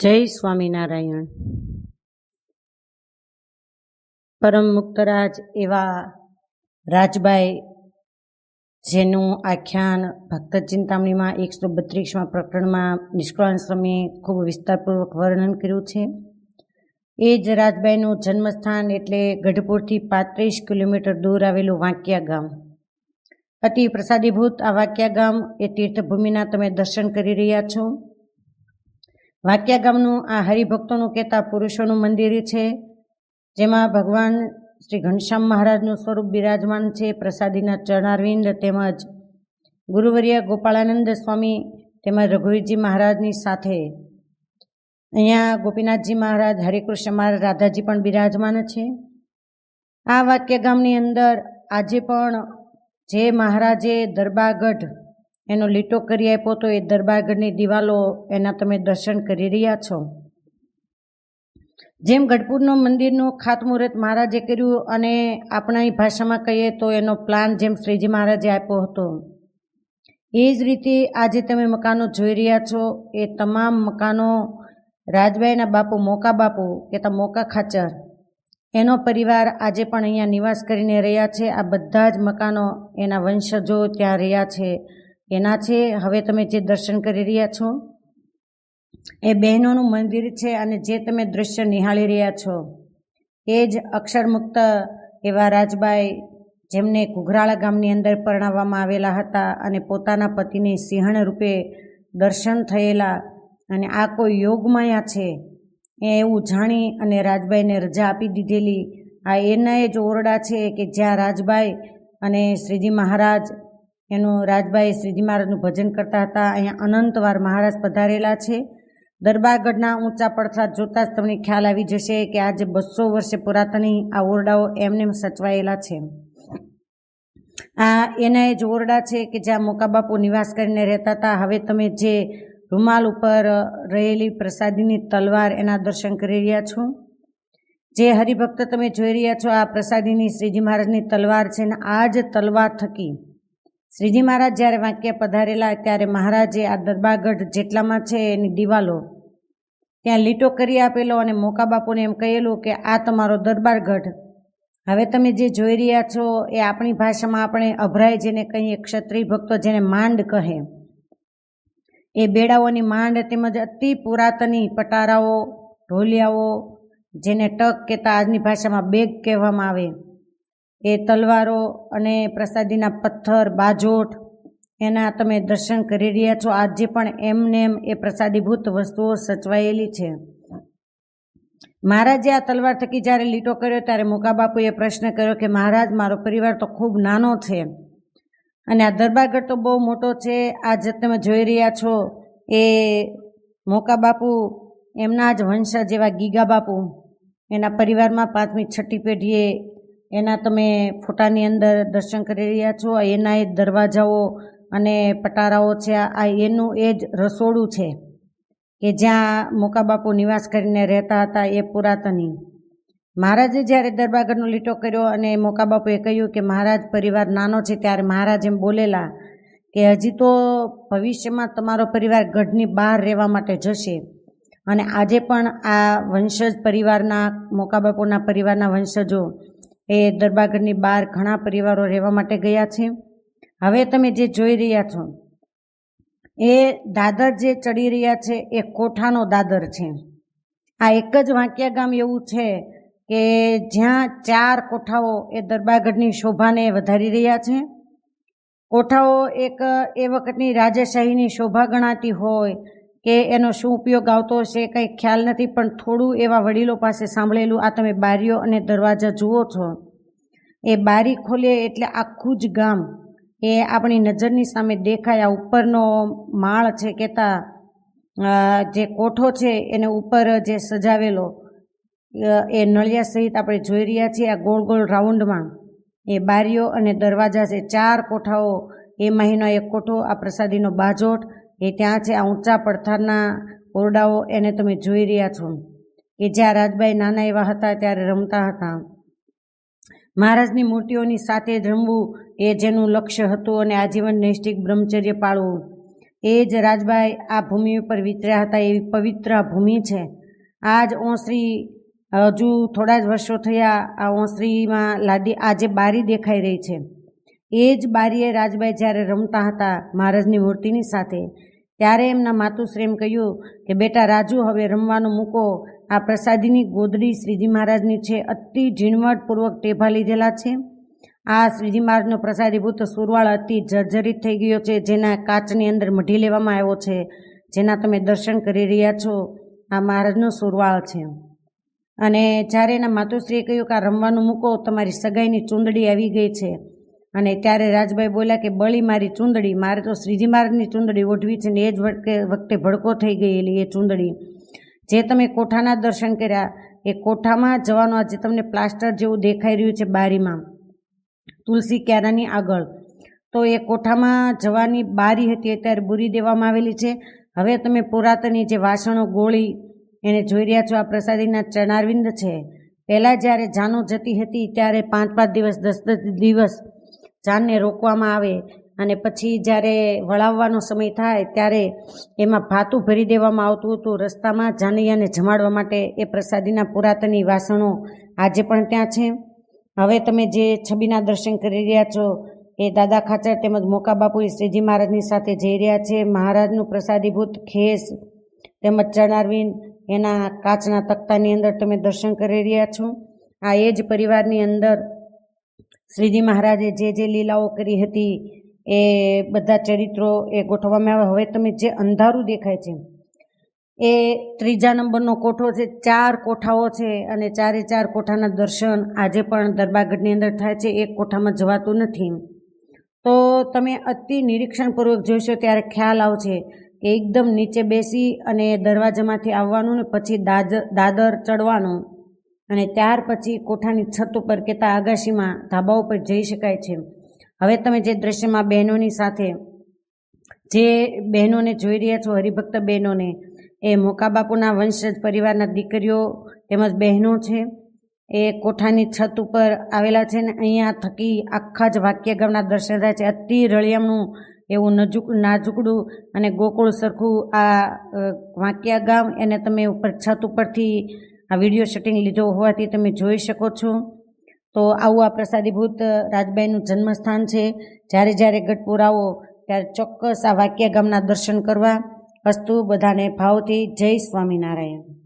જય સ્વામિનારાયણ. પરમ મુક્તરાજ એવા રાજભાઈ જેનું આખ્યાન ભક્ત ચિંતામણીમાં એકસો બત્રીસમાં પ્રકરણમાં નિષ્કળાન સ્વામીએ ખૂબ વિસ્તારપૂર્વક વર્ણન કર્યું છે. એ જ રાજભાઈનું જન્મસ્થાન એટલે ગઢપુરથી પાંત્રીસ કિલોમીટર દૂર આવેલું વાંકિયા ગામ. અતિ પ્રસાદીભૂત આ વાંકિયા ગામ એ તીર્થભૂમિના તમે દર્શન કરી રહ્યા છો. વાક્યા ગામનું આ હરિભક્તોનું કહેતા પુરુષોનું મંદિર છે, જેમાં ભગવાન શ્રી ઘનશ્યામ મહારાજનું સ્વરૂપ બિરાજમાન છે, પ્રસાદીના ચરણારવિંદ તેમજ ગુરુવર્ય ગોપાળાનંદ સ્વામી તેમજ રઘુવીરજી મહારાજની સાથે. અહીંયા ગોપીનાથજી મહારાજ, હરિકૃષ્ણ મહારાજ, રાધાજી પણ બિરાજમાન છે. આ વાક્ય ગામની અંદર આજે પણ જે મહારાજે દરબારગઢ એનો લીટો કરી આપ્યો તો એ દરબારગઢની દિવાલો એના તમે દર્શન કરી રહ્યા છો. જેમ ગઢપુરનો મંદિરનું ખાતમુહૂર્ત મહારાજે કર્યું અને આપણા ભાષામાં કહીએ તો એનો પ્લાન જેમ શ્રીજી મહારાજે આપ્યો હતો. એ જ રીતે આજે તમે મકાનો જોઈ રહ્યા છો. એ તમામ મકાનો રાજબાઈના બાપુ, મોકા બાપુ કહેતા મોકા ખાચર, એનો પરિવાર આજે પણ અહીંયા નિવાસ કરીને રહ્યા છે. આ બધા જ મકાનો એના વંશજો ત્યાં રહ્યા છે. એના છે, હવે તમે જે દર્શન કરી રહ્યા છો, એ બહેનોનું મંદિર છે અને જે તમે દૃશ્ય નિહાળી રહ્યા છો, એ જ અક્ષરમુક્ત એવા રાજબાઈ જેમને ઘુઘરાળા ગામની અંદર પરણાવવામાં આવેલા હતા અને પોતાના પતિને સિંહણ રૂપે દર્શન થયેલા અને આ કોઈ યોગમાયા છે, એ એવું જાણી અને રાજબાઈને રજા આપી દીધેલી. આ એના જ ઓરડા છે કે જ્યાં રાજબાઈ અને શ્રીજી મહારાજ એનું રાજભાઈ શ્રીજી મહારાજનું ભજન કરતા હતા. અહીંયા અનંતવાર મહારાજ પધારેલા છે. દરબારગઢના ઊંચા પડથરા જોતાં જ તમને ખ્યાલ આવી જશે કે આજે બસો વર્ષે પુરાતની આ ઓરડાઓ એમને સચવાયેલા છે. આ એના જ ઓરડા છે કે જ્યાં મોકાબાપુ નિવાસ કરીને રહેતા હતા. હવે તમે જે રૂમાલ ઉપર રહેલી પ્રસાદીની તલવાર એના દર્શન કરી રહ્યા છો. જે હરિભક્ત તમે જોઈ રહ્યા છો, આ પ્રસાદીની શ્રીજી મહારાજની તલવાર છે ને આ જ તલવાર થકી શ્રીજી મહારાજ જ્યારે વાક્ય પધારેલા ત્યારે મહારાજે આ દરબારગઢ જેટલામાં છે એની દિવાલો ત્યાં લીટો કરી આપેલો અને મોકા બાપુને એમ કહેલું કે આ તમારો દરબારગઢ. હવે તમે જે જોઈ રહ્યા છો એ આપણી ભાષામાં આપણે અભરાય જેને કહીએ ક્ષત્રિય ભક્તો જેને માંડ કહે. એ બેડાઓની માંડ તેમજ અતિ પુરાતની પટારાઓ, ઢોલિયાઓ જેને ટક કહેતા આજની ભાષામાં બેગ કહેવામાં આવે. એ તલવારો અને પ્રસાદીના પથ્થર, બાજોટ, એના તમે દર્શન કરી રહ્યા છો. આજે પણ એમને એમ એ પ્રસાદીભૂત વસ્તુઓ સચવાયેલી છે. મહારાજે આ તલવાર થકી જ્યારે લીટો કર્યો ત્યારે મોકાબાપુએ પ્રશ્ન કર્યો કે, મહારાજ, મારો પરિવાર તો ખૂબ નાનો છે અને આ દરબારગઢ તો બહુ મોટો છે. આ જે તમે જોઈ રહ્યા છો એ મોકાબાપુ એમના જ વંશજ જેવા ગીગા બાપુ એના પરિવારમાં પાંચમી છઠ્ઠી પેઢીએ એના તમે ફોટાની અંદર દર્શન કરી રહ્યા છો. એના એ દરવાજાઓ અને પટારાઓ છે. આ એનું એ જ રસોડું છે કે જ્યાં મોકાબાપુ નિવાસ કરીને રહેતા હતા એ પુરાતની. મહારાજે જ્યારે દરબારગઢનો લીટો કર્યો અને મોકાબાપુએ કહ્યું કે મહારાજ પરિવાર નાનો છે ત્યારે મહારાજ એમ બોલેલા કે હજી તો ભવિષ્યમાં તમારો પરિવાર ગઢની બહાર રહેવા માટે જશે. અને આજે પણ આ વંશજ પરિવારના મોકાબાપુના પરિવારના વંશજો એ દરબારગઢની બહાર ઘણા પરિવારો રહેવા માટે ગયા છે. હવે તમે જે જોઈ રહ્યા છો, એ દાદર જે ચડી રહ્યા છે, એ કોઠાનો દાદર છે. આ એક જ વાંકિયા ગામ એવું છે કે જ્યાં ચાર કોઠાઓ એ દરબારગઢની શોભાને વધારી રહ્યા છે. કોઠાઓ એક એ વખતની રાજાશાહીની શોભા ગણાતી હોય કે એનો શું ઉપયોગ આવતો હશે, કંઈ ખ્યાલ નથી, પણ થોડું એવા વડીલો પાસે સાંભળેલું આ તમે બારીઓ અને દરવાજા જુઓ છો. એ બારી ખોલે એટલે આખું જ ગામ એ આપણી નજરની સામે દેખાય. આ ઉપરનો માળ છે કહેતા જે કોઠો છે એને ઉપર જે સજાવેલો એ નળિયા સહિત આપણે જોઈ રહ્યા છીએ આ ગોળ ગોળ રાઉન્ડમાં. એ બારીઓ અને દરવાજા છે ચાર કોઠાઓ. એ મહિનો એક કોઠો, આ પ્રસાદીનો બાજોટ એ ત્યાં છે આ ઊંચા પડથારના ઓરડાઓ એને તમે જોઈ રહ્યા છો. કે જ્યાં રાજબાઈ નાના એવા હતા ત્યારે રમતા હતા. મહારાજની મૂર્તિઓની સાથે જ રમવું એ જેનું લક્ષ્ય હતું અને આજીવન નૈષ્ઠિક બ્રહ્મચર્ય પાળવું. એ જ રાજબાઈ આ ભૂમિ ઉપર વિતર્યા હતા, એવી પવિત્ર ભૂમિ છે. આ જ ઓસરી, હજુ થોડા જ વર્ષો થયા આ ઓસરીમાં લાદી આજે બારી દેખાઈ રહી છે. એ જ બારીએ રાજબાઈ જ્યારે રમતા હતા મહારાજની મૂર્તિની સાથે, ત્યારે એમના માતુશ્રી એમ કહ્યું કે, બેટા, રાજુ, હવે રમવાનું મૂકો. આ પ્રસાદીની ગોદડી શ્રીજી મહારાજની છે. અતિ ઝીણવટપૂર્વક ટેભા લીધેલા છે. આ શ્રીજી મહારાજનો પ્રસાદીભૂત સુરવાળ અતિ જર્જરિત થઈ ગયો છે, જેના કાચની અંદર મઢી લેવામાં આવ્યો છે, જેના તમે દર્શન કરી રહ્યા છો. આ મહારાજનો સુરવાળ છે. અને જ્યારે એના માતુશ્રીએ કહ્યું કે, આ રમવાનું મૂકો, તમારી સગાઈની ચૂંદડી આવી ગઈ છે. અને ત્યારે રાજભાઈ બોલ્યા કે, બળી મારી ચૂંદડી, મારે તો શ્રીજી મહારાજની ચૂંદડી ઓઢવી છે ને એ જ વખતે ભડકો થઈ ગયેલી એ ચૂંદડી. જે તમે કોઠાના દર્શન કર્યા, એ કોઠામાં જવાનું આજે તમને પ્લાસ્ટર જેવું દેખાઈ રહ્યું છે બારીમાં, તુલસી ક્યારાની આગળ. તો એ કોઠામાં જવાની બારી હતી, અત્યારે બુરી દેવામાં આવેલી છે. હવે તમે પુરાતની જે વાસણો ગોળી, એને જોઈ રહ્યા છો, આ પ્રસાદીના ચરણારવિંદ છે. પહેલાં જ્યારે જાનો જતી હતી, ત્યારે પાંચ પાંચ દિવસ, દસ દસ દિવસ જાનને રોકવામાં આવે અને પછી જ્યારે વળાવવાનો સમય થાય ત્યારે એમાં ભાતું ભરી દેવામાં આવતું હતું. રસ્તામાં જાનૈયાને જમાડવા માટે એ પ્રસાદીના પુરાતની વાસણો આજે પણ ત્યાં છે. હવે તમે જે છબીના દર્શન કરી રહ્યા છો એ દાદા ખાચર તેમજ મોકા બાપુ શ્રીજી મહારાજની સાથે જઈ રહ્યા છે. મહારાજનું પ્રસાદીભૂત ખેસ તેમજ ચણારવીન એના કાચના તખ્તાની અંદર તમે દર્શન કરી રહ્યા છો. આ એ જ પરિવારની અંદર શ્રીજી મહારાજે જે જે લીલાઓ કરી હતી, એ બધા ચરિત્રો એ ગોઠવવામાં આવે હવે તમે જે અંધારું દેખાય છે, એ ત્રીજા નંબરનો કોઠો છે, ચાર કોઠાઓ છે અને ચારે ચાર કોઠાના દર્શન આજે પણ દરબારગઢની અંદર થાય છે, એક કોઠામાં જવાતું નથી. તો તમે અતિ નિરીક્ષણપૂર્વક જોઈશો ત્યારે ખ્યાલ આવશે કે એકદમ નીચે બેસી અને દરવાજામાંથી આવવાનું ને પછી દાદર દાદર ચડવાનું. અને ત્યાર પછી કોઠાની છત ઉપર કે તા આગાશીમાં ધાબા ઉપર જઈ શકાય છે. હવે તમે જે દ્રશ્યમાં બહેનોની સાથે જે બહેનોને જોઈ રહ્યા છો, હરિભક્ત બહેનોને, એ મોકાબાપુના વંશજ પરિવારના દીકરીઓ તેમજ બહેનો છે, એ કોઠાની છત ઉપર આવેલા છે ને અહીંયા થકી આખા જ વાક્ય ગામના દર્શન થાય છે. અતિ રળિયામણું એવું નજુક, નાજુકડું અને ગોકુળ સરખું આ વાંકિયા ગામ એને તમે ઉપર, છત ઉપરથી આ વીડિયો શૂટિંગ લીધો હોવાથી તમે જોઈ શકો છો. તો આવું આ પ્રસાદીભૂત રાજબાઈનું જન્મસ્થાન છે. જ્યારે જ્યારે ગઢપુર આવો, ત્યારે ચોક્કસ આ વાક્ય ગામના દર્શન કરવા. અસ્તુ બધાને ભાવથી જય સ્વામિનારાયણ.